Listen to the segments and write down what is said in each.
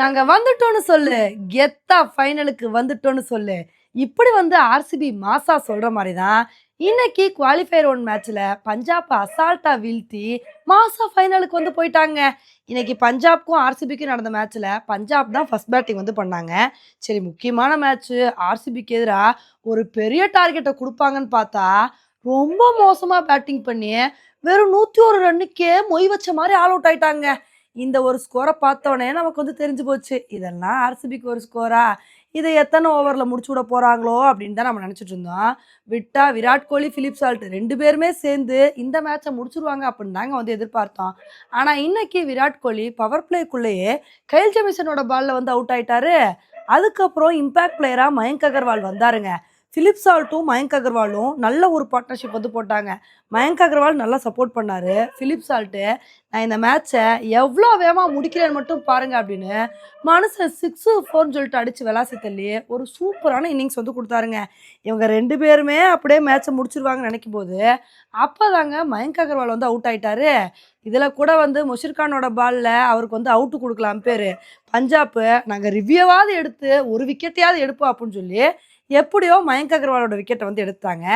நாங்க வந்துட்டோம்னு சொல்லு. கெத்தா ஃபைனலுக்கு வந்துட்டோம்னு சொல்லு. இப்படி வந்து ஆர்சிபி மாசா சொல்ற மாதிரி தான் இன்னைக்கு குவாலிஃபயர் ஒன் மேட்ச்ல பஞ்சாப் அசால்ட்டா வீழ்த்தி மாசா ஃபைனலுக்கு வந்து போயிட்டாங்க. இன்னைக்கு பஞ்சாப்க்கும் ஆர்சிபிக்கும் நடந்த மேட்ச்ல பஞ்சாப் தான் ஃபர்ஸ்ட் பேட்டிங் வந்து பண்ணாங்க. சரி முக்கியமான மேட்ச் ஆர்சிபிக்கு எதிராக ஒரு பெரிய டார்கெட்டை கொடுப்பாங்கன்னு பார்த்தா ரொம்ப மோசமா பேட்டிங் பண்ணி வெறும் நூத்தி ஒரு ரன்னுக்கே மொய் வச்ச மாதிரி ஆல் அவுட் ஆயிட்டாங்க. இந்த ஒரு ஸ்கோரை பார்த்தோன்னே நமக்கு வந்து தெரிஞ்சு போச்சு இதெல்லாம் ஆர்சிபிக்கு ஒரு ஸ்கோரா இதை எத்தனை ஓவரில் முடிச்சு விட போகிறாங்களோ அப்படின்னு தான் நம்ம நினச்சிட்டு இருந்தோம். விட்டா விராட் கோலி ஃபிலிப் சால்ட் ரெண்டு பேருமே சேர்ந்து இந்த மேட்சை முடிச்சிருவாங்க அப்படின்னு தாங்க வந்து எதிர்பார்த்தோம். ஆனால் இன்னைக்கு விராட் கோலி பவர் பிளேக்குள்ளேயே கைல் ஜெமிசனோட பாலில் வந்து அவுட் ஆயிட்டாரு. அதுக்கப்புறம் இம்பாக்ட் பிளேயராக மயங்க் அகர்வால் வந்தாருங்க. ஃபிலிப் சால்ட்டும் மயங்க் அகர்வாலும் நல்ல ஒரு பார்ட்னர்ஷிப் வந்து போட்டாங்க. மயங்க் அகர்வால் நல்லா சப்போர்ட் பண்ணாரு. ஃபிலிப் சால்ட்டு நான் இந்த மேட்ச்சை எவ்வளோ வேகமாக முடிக்கிறேன்னு மட்டும் பாருங்கள் அப்படின்னு மனுஷன் சிக்ஸு ஃபோர்னு சொல்லிட்டு அடித்து விளாசி தள்ளி ஒரு சூப்பரான இன்னிங்ஸ் வந்து கொடுத்தாருங்க. இவங்க ரெண்டு பேருமே அப்படியே மேட்ச்சை முடிச்சிருவாங்கன்னு நினைக்கும் போது அப்போ தாங்க மயங்க் அகர்வால் வந்து அவுட் ஆயிட்டாரு. இதில் கூட வந்து முஷிர்கானோட பாலில் அவருக்கு வந்து அவுட்டு கொடுக்கலாம் பேர். பஞ்சாப்பு நாங்கள் ரிவ்யூவாவது எடுத்து ஒரு விக்கெட்டையாவது எடுப்போம் அப்படின்னு சொல்லி எப்படியோ மயங்க் அகர்வாலோட விக்கெட்டை வந்து எடுத்தாங்க.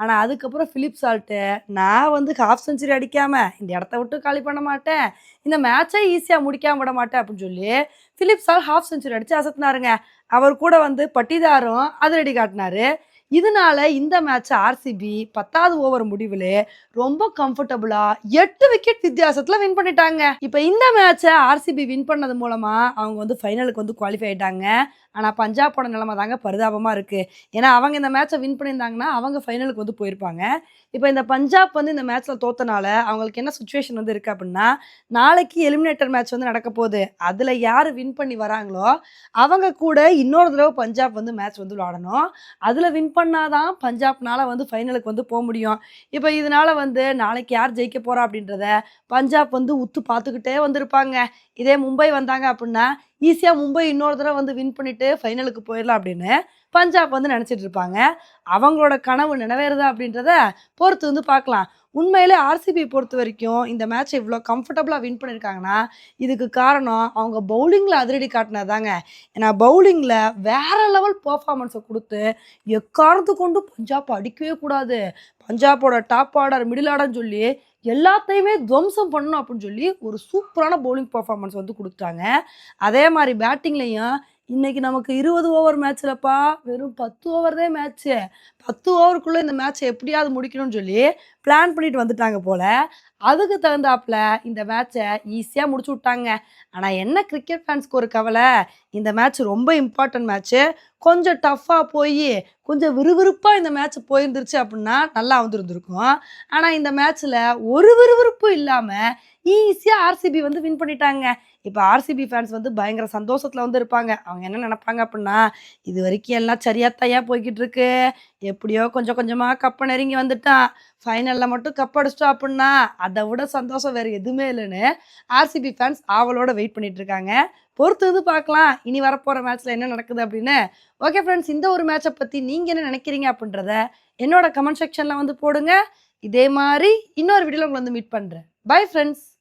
ஆனால் அதுக்கப்புறம் ஃபிலிப் சால்ட்டு நான் வந்து ஹாஃப் செஞ்சுரி அடிக்காமல் இந்த இடத்த விட்டு காலி பண்ண மாட்டேன். இந்த மேட்சை ஈஸியாக முடிக்காம விட மாட்டேன் அப்படின்னு சொல்லி ஃபிலிப் சால் ஹாஃப் செஞ்சுரி அடித்து அசத்தினாருங்க. அவர் கூட வந்து பட்டிதாரும் அதிரடி காட்டினாரு. இதனால இந்த மேட்ச் ஆர்சிபி பத்தாவது ஓவர் முடிவில் ரொம்ப கம்ஃபர்டபுளா எட்டு விக்கெட் வித்தியாசத்துல வின் பண்ணிட்டாங்க. இப்போ இந்த மேட்சை ஆர்சிபி வின் பண்ணது மூலமா அவங்க வந்து ஃபைனலுக்கு வந்து குவாலிஃபை ஆயிட்டாங்க. ஆனா பஞ்சாபோட நிலைமை தாங்க பரிதாபமா இருக்கு. ஏன்னா அவங்க இந்த மேட்சை வின் பண்ணியிருந்தாங்கன்னா அவங்க ஃபைனலுக்கு வந்து போயிருப்பாங்க. இப்போ இந்த பஞ்சாப் வந்து இந்த மேட்ச்ல தோத்தனால அவங்களுக்கு என்ன சுச்சுவேஷன் வந்து இருக்கு அப்படின்னா நாளைக்கு எலிமினேட்டர் மேட்ச் வந்து நடக்க போகுது. அதுல யாரு வின் பண்ணி வராங்களோ அவங்க கூட இன்னொரு தடவை பஞ்சாப் வந்து மேட்ச் வந்து விளாடணும். அதில் வின் பண்ணாதான் பஞ்சாப்னால வந்து ஃபைனலுக்கு வந்து போக முடியும். இப்போ இதனால வந்து நாளைக்கு யார் ஜெயிக்க போறா அப்படின்றத பஞ்சாப் வந்து உத்து பார்த்துக்கிட்டே வந்திருப்பாங்க. இதே மும்பை வந்தாங்க அப்படின்னா ஈஸியாக மும்பை இன்னொரு தடவை வந்து வின் பண்ணிட்டு ஃபைனலுக்கு போயிடலாம் அப்படின்னு பஞ்சாப் வந்து நினச்சிட்டு இருப்பாங்க. அவங்களோட கனவு நினைவேறுதா அப்படின்றத பொறுத்து வந்து பார்க்கலாம். உண்மையிலே ஆர்சிபி பொறுத்த வரைக்கும் இந்த மேட்சை இவ்வளோ கம்ஃபர்டபுளாக வின் பண்ணியிருக்காங்கன்னா இதுக்கு காரணம் அவங்க பவுலிங்கில் அதிரடி காட்டினது தாங்க ஏன்னா பவுலிங்கில் வேற லெவல் பர்ஃபார்மன்ஸை கொடுத்து எக்காரணத்து கொண்டு பஞ்சாப் அடிக்கவே கூடாது. பஞ்சாப்போட டாப் ஆர்டர் மிடில் ஆர்டர்னு சொல்லி எல்லாத்தையுமே துவம்சம் பண்ணணும் அப்படின்னு சொல்லி ஒரு சூப்பரான பவுலிங் பர்ஃபார்மன்ஸ் வந்து கொடுத்தாங்க. அதே மாதிரி பேட்டிங்லேயும் இன்னைக்கு நமக்கு இருபது ஓவர் மேட்ச்லப்பா வெறும் பத்து ஓவர் தான் மேட்ச்சு பத்து ஓவருக்குள்ளே இந்த மேட்ச்சை எப்படியாவது முடிக்கணும்னு சொல்லி பிளான் பண்ணிட்டு வந்துட்டாங்க போல. அதுக்கு தகுந்தாப்புல இந்த மேட்சை ஈஸியாக முடிச்சு விட்டாங்க. ஆனால் என்ன கிரிக்கெட் ஃபேன்ஸ்க்கு ஒரு கவலை? இந்த மேட்ச் ரொம்ப இம்பார்ட்டன்ட் மேட்ச்சு கொஞ்சம் டஃப்பாக போய் கொஞ்சம் விறுவிறுப்பாக இந்த மேட்ச் போயிருந்துருச்சு அப்படின்னா நல்லா வந்துருந்துருக்கும். ஆனால் இந்த மேட்ச்சில் ஒரு விறுவிறுப்பும் இல்லாமல் ஈஸியாக ஆர்சிபி வந்து வின் பண்ணிட்டாங்க. இப்போ ஆர்சிபி ஃபேன்ஸ் வந்து பயங்கர சந்தோஷத்தில் வந்து இருப்பாங்க. அவங்க என்ன நினப்பாங்க அப்படின்னா இது வரைக்கும் எல்லாம் சரியாத்தையா போய்கிட்டு இருக்கு? எப்படியோ கொஞ்சம் கொஞ்சமாக கப்பை நெருங்கி வந்துட்டான் ஃபைனலில் மட்டும் கப் அடிச்சிட்டோம் அப்படின்னா அதை விட சந்தோஷம் வேறு எதுவுமே இல்லைன்னு ஆர்சிபி ஃபேன்ஸ் ஆவலோட வெயிட் பண்ணிட்டு இருக்காங்க. பொறுத்து பார்க்கலாம். இனி வரப்போகிற மேட்ச்சில் என்ன நடக்குது அப்படின்னு. ஓகே ஃப்ரெண்ட்ஸ் இந்த ஒரு மேட்சை பற்றி நீங்கள் என்ன நினைக்கிறீங்க அப்படின்றத என்னோட கமெண்ட் செக்ஷனில் வந்து போடுங்க. இதே மாதிரி இன்னொரு வீடியோவில் உங்களை வந்து மீட் பண்ணுறேன் பை ஃப்ரெண்ட்ஸ்